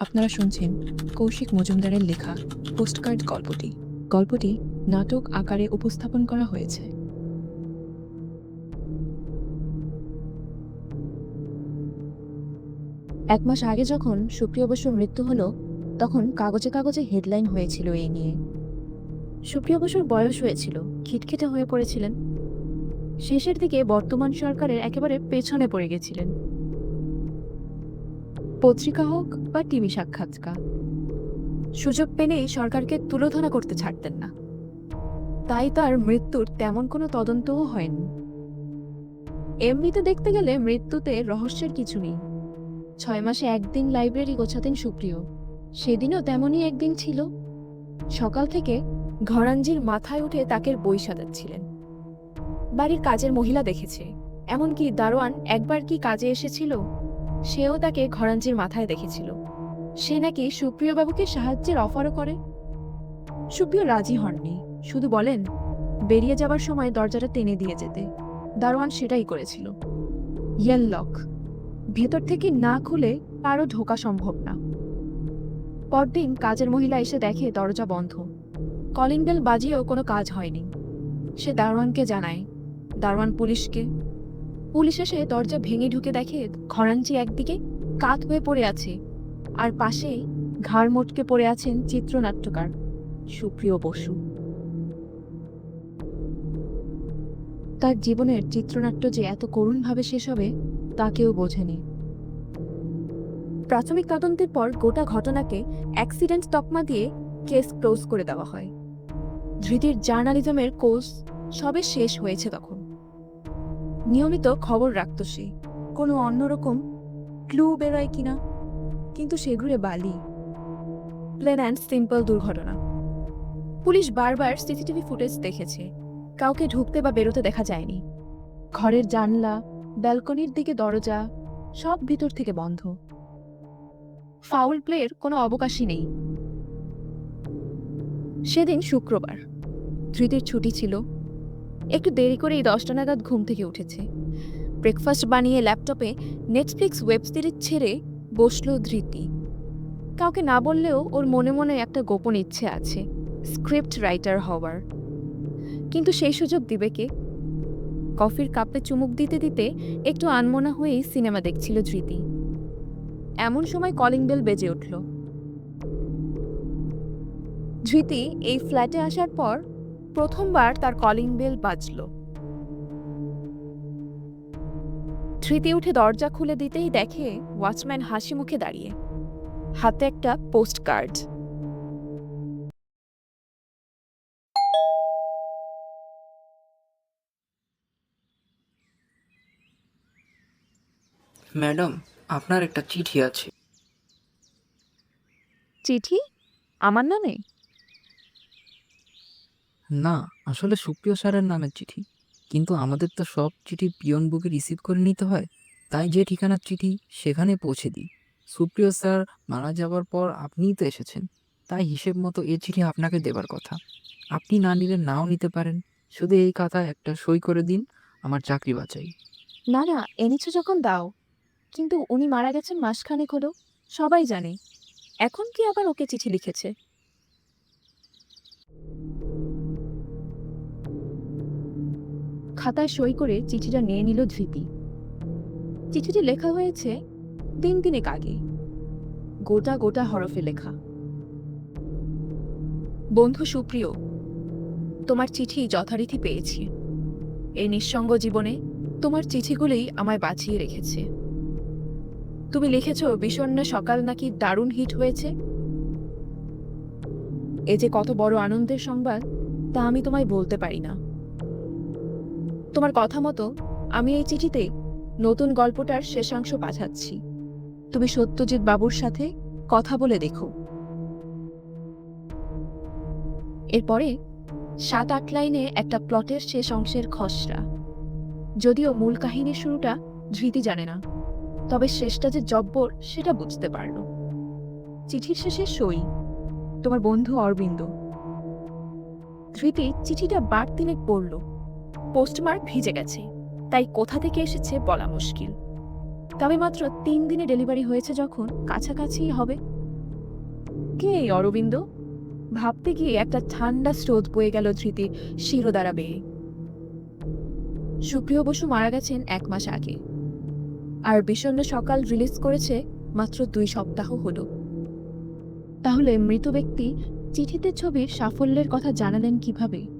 আপনারা শুনছেন কৌশিক মজুমদারের লেখা পোস্টকার্ড গল্পটি। গল্পটি নাটক আকারে উপস্থাপন করা হয়েছে। এক মাস আগে যখন সুপ্রিয় বসুর মৃত্যু হলো, তখন কাগজে কাগজে হেডলাইন হয়েছিল এই নিয়ে। সুপ্রিয় বসুর বয়স হয়েছিল, খিটখিটে হয়ে পড়েছিলেন। শেষের দিকে বর্তমান সরকারের একেবারে পেছনে পড়ে গেছিলেন। পত্রিকা হোক বা টিভি সাক্ষাৎকার। সুযোগ পেলেই সরকারকে তুলোধনা করতে ছাড়তেন না। তাই তার মৃত্যুর তেমন কোনো তদন্তও হয়নি। এমনিতে দেখতে গেলে মৃত্যুতে রহস্যের কিছু নেই। ছয় মাসে একদিন লাইব্রেরি গোছাতেন সুপ্রিয়। সেদিনও তেমনই একদিন ছিল। সকাল থেকে ঘরাঞ্জির মাথায় উঠে তাকের বই সাজাচ্ছিলেন। বাড়ির কাজের মহিলা দেখেছে। এমনকি দারোয়ান একবার কি কাজে এসেছিল? সেও তাকে ঘরাঞ্জির মাথায় দেখেছিল। সে নাকি সুপ্রিয় বাবুকে সাহায্যের অফারও করে। সুপ্রিয় রাজি হননি। শুধু বলেন, বেরিয়ে যাবার সময় দরজাটা টেনে দিয়ে যেতে। দারোয়ান সেটাই করেছিল। ইয়েল লক, ভেতর থেকে না খুলে কারও ঢোকা সম্ভব না। পরদিন কাজের মহিলা এসে দেখে দরজা বন্ধ। কলিং বেল বাজিয়েও কোনো কাজ হয়নি। সে দারোয়ানকে জানায়, দারোয়ান পুলিশকে পুলিশ এসে দরজা ভেঙে ঢুকে দেখে খরাঞ্চি একদিকে কাত হয়ে পড়ে আছে আর পাশেই ঘাড় মোটকে পড়ে আছেন চিত্রনাট্যকার সুপ্রিয় বসু। তার জীবনের চিত্রনাট্য যে এত করুণভাবে শেষ হবে, তা কেউ বোঝেনি। প্রাথমিক তদন্তের পর গোটা ঘটনাকে অ্যাক্সিডেন্ট তকমা দিয়ে কেস ক্লোজ করে দেওয়া হয়। ধৃতির জার্নালিজমের কোর্স সবে শেষ হয়েছে তখন। নিয়মিত খবর রাখত সে। কোনো অন্যরকম ক্লু বেরোয় কিনা, কিন্তু সেগুলো বালি। প্লেন অ্যান্ড সিম্পল দুর্ঘটনা। পুলিশ বারবার সিসিটিভি ফুটেজ দেখেছে। কাউকে ঢুকতে বা বেরোতে দেখা যায়নি। ঘরের জানলা, ব্যালকনির দিকে দরজা, সব ভিতর থেকে বন্ধ। ফাউল প্লেয়ের কোনো অবকাশই নেই। সেদিন শুক্রবার। ধৃতির ছুটি ছিল একটু দেরি করেই দশটা নাগাদ ঘুম থেকে উঠেছে। ব্রেকফাস্ট বানিয়ে ল্যাপটপে নেটফ্লিক্স ওয়েব সিরিজ ছেড়ে বসল ধৃতি। কাউকে না বললেও ওর মনে মনে একটা গোপন ইচ্ছে আছে, স্ক্রিপ্ট রাইটার হওয়ার। কিন্তু সেই সুযোগ দিবে কে? কফির কাপে চুমুক দিতে দিতে একটু আনমনা হয়েই সিনেমা দেখছিল ধৃতি। এমন সময় কলিং বেল বেজে উঠল। ধৃতি এই ফ্ল্যাটে আসার পর প্রথমবার তার কলিং বেল বাজল। ধৃতি উঠে দরজা খুলে দিতেই দেখে ওয়াচম্যান হাসি মুখে দাঁড়িয়ে। হাতে একটা পোস্ট কার্ড ম্যাডাম আপনার একটা চিঠি আছে। চিঠি? আমার নামে? না, আসলে সুপ্রিয় স্যারের নামের চিঠি। কিন্তু আমাদের তো সব চিঠি পিয়ন বুকে রিসিভ করে নিতে হয়। তাই যে ঠিকানার চিঠি, সেখানে পৌঁছে দিই। সুপ্রিয় স্যার মারা যাওয়ার পর আপনিই তো এসেছেন। তাই হিসেব মতো এ চিঠি আপনাকে দেবার কথা। আপনি না নিলে নাও নিতে পারেন। শুধু এই কথা একটা সই করে দিন, আমার চাকরি বাঁচাই। না না, এনেছো যখন দাও। কিন্তু উনি মারা গেছেন মাসখানেক হলো, সবাই জানে। এখন কি আবার ওকে চিঠি লিখেছে? খাতায় সই করে চিঠিটা নিয়ে নিল ধৃতি। চিঠিটি লেখা হয়েছে তিন দিনেক আগে। গোটা গোটা হরফে লেখা। বন্ধু সুপ্রিয়, তোমার চিঠি যথারীতি পেয়েছি। এই নিঃসঙ্গ জীবনে তোমার চিঠিগুলোই আমায় বাঁচিয়ে রেখেছে। তুমি লিখেছ বিষণ্ণ সকাল নাকি দারুণ হিট হয়েছে? এ যে কত বড় আনন্দের সংবাদ, তা আমি তোমায় বলতে পারি না। তোমার কথা মতো আমি এই চিঠিতে নতুন গল্পটার শেষাংশ পাঠাচ্ছি। তুমি সত্যজিৎ বাবুর সাথে কথা বলে দেখো। এরপরে সাত আট লাইনে একটা প্লটের শেষ অংশের খসড়া। যদিও মূল কাহিনীর শুরুটা ধৃতি জানে না, তবে শেষটা যে জব্বর সেটা বুঝতে পারল। চিঠির শেষে সই, তোমার বন্ধু অরবিন্দ। ধৃতি চিঠিটা বার তিনেক পড়ল। পোস্টমার্ক ভিজে গেছে। তাই কোথা থেকে এসেছে বলা মুশকিল। তবে মাত্র তিন দিনে ডেলিভারি হয়েছে যখন কাছাকাছি হবে। কে এই অরবিন্দ? ভাবতে গিয়ে একটা ঠান্ডা স্রোত বয়ে গেল ধৃতি শিরোদ্বারা বেয়ে। সুপ্রিয় বসু মারা গেছেন এক মাস আগে। আর বিষণ্ণ সকাল রিলিজ করেছে মাত্র দুই সপ্তাহ হলো। তাহলে মৃত ব্যক্তি চিঠিতে ছবির সাফল্যের কথা জানালেন কীভাবে?